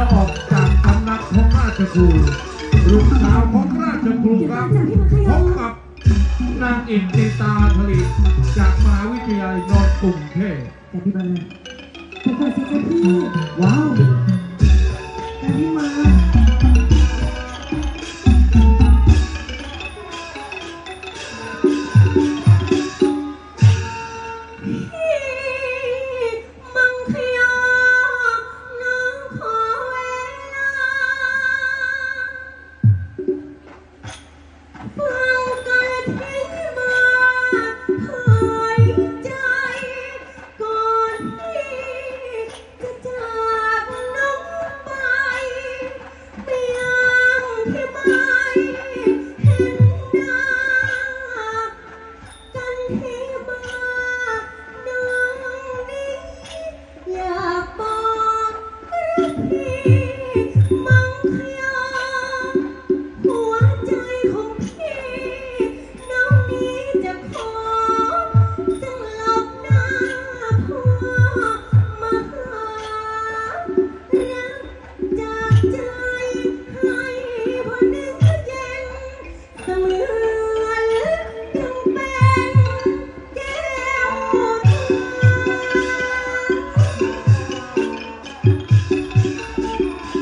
จะออกจากสำนักของราชครูลูกสาวของราชครูครับพบกับนางอินติตาผลิตจากมหาวิทยาลัยนนท์กรุงเทพกันที่มาเดี๋ยวก่อนสิจ๊ะพี่ว้าว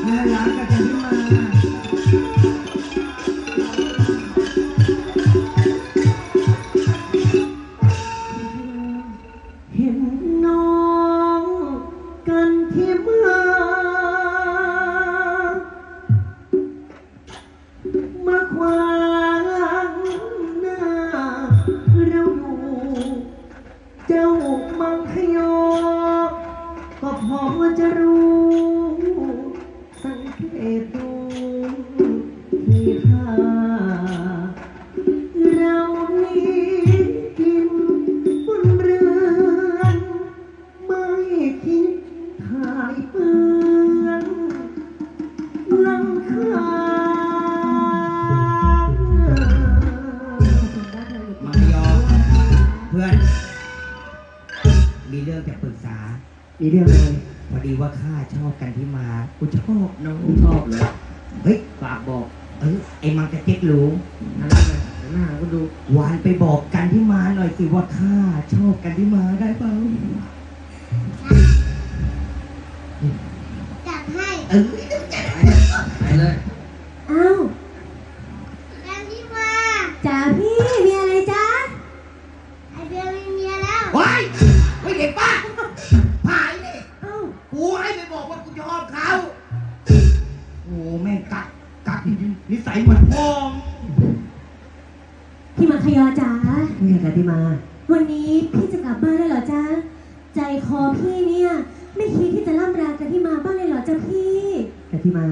น่ารักกันที่มาเห็นน้องกันที่มามาขวางหน้าเราอยู่เจ้ามังคยอก็พอจะรู้ ดูที่ท่าเรานี้กินบนเรือนไม่คิดถ่ายเปื้อนลำคาญมังยอเพื่อน มีเรื่องจะปรึกษา มีเรื่องอะไร พอดีว่าข้าชอบกันที่มากูชอบน้องชอบเลยเฮ้ยฝากบอก เออไอ้มังกระเจ็กรู้นั่นแหละหน้าก็ดูวานไปบอกกันที่มาหน่อยสิว่าข้าชอบกันที่มาได้เปล่าจัดให้เออ พี่มังคยอจ๋านี่กันที่มา วันนี้พี่จะกลับบ้านแล้วเหรอจ๊ะ ใจคอพี่เนี่ย ไม่คิดที่จะล่ำรากันที่มาบ้างเลยเหรอจ๊ะพี่กันที่มา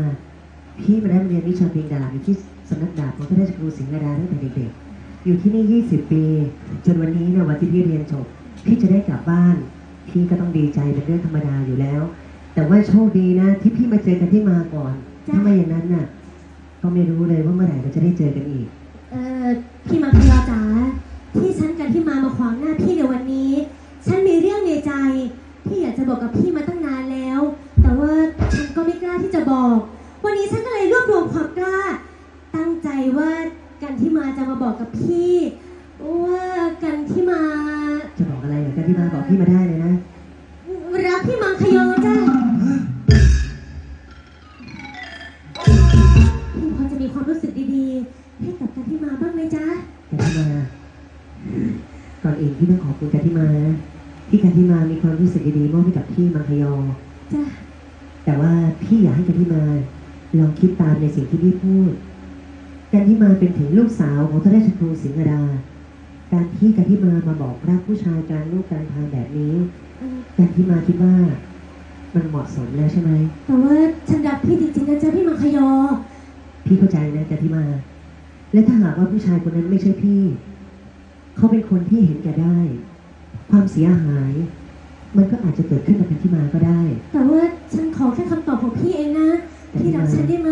พี่มาได้เรียนวิชาเพลงดาราอยู่ที่สำนักดาบของพระราชครูสิงห์ดาตั้งแต่เด็กๆ อยู่ที่นี่ 20 ปี จนวันนี้เนี่ยวันที่พี่เรียนจบ พี่จะได้กลับบ้าน พี่ก็ต้องดีใจเป็นเรื่องธรรมดาอยู่แล้ว แต่ว่าโชคดีนะที่พี่มาเจอกันที่มาก่อนจ้ะถ้าไม่อย่างนั้นน่ะ ก็ไม่รู้เลยว่าเมื่อไหร่เราจะได้เจอกันอีกเอ่อ พี่มังคยอจ๋าที่ฉันกันที่มามาขวางหน้าพี่ในวันนี้ ฉันมีเรื่องในใจ ที่อยากจะบอกกับพี่มาตั้งนานแล้ว แต่ว่าฉันก็ไม่กล้าที่จะบอก วันนี้ฉันก็เลยรวบรวมความกล้า ตั้งใจว่ากันที่มาจะมาบอกกับพี่ว่ากันที่มา จะบอกอะไรเหรอกันที่มาบอกพี่มาได้เลยนะ รักพี่มังคยอจ้าพี่พอจะมีความรู้สึกดีๆ ให้กับกันที่มาบ้างไหม จ๊ะกันที่มาก่อนอื่นพี่ต้องขอบคุณกันที่มานะที่กันที่มามีความรู้สึกดีๆมอบให้กับพี่มังคยอ จ้ะแต่ว่าพี่อยากให้กันที่มาลองคิดตามในสิ่งที่พี่พูด กันที่มาเป็นถึงลูกสาวของท่านราชครูสิงห์ดา การที่กันที่มามาบอกรักผู้ชายกลางลูกกลางทางแบบนี้ เอ่อกันที่มาคิดว่ามันเหมาะสมแล้วใช่ไหมแต่ว่าฉันรักพี่จริงๆนะจ๊ะพี่มังคยอ พี่เข้าใจนะกันที่มา และถ้าหากว่าผู้ชายคนนั้นไม่ใช่พี่ เขาเป็นคนที่เห็นแก่ได้ ความเสียหาย มันก็อาจจะเกิดขึ้นกับพันธิมาก็ได้ แต่ว่าฉันขอแค่คำตอบของพี่เองนะ พี่รักฉันได้ไหม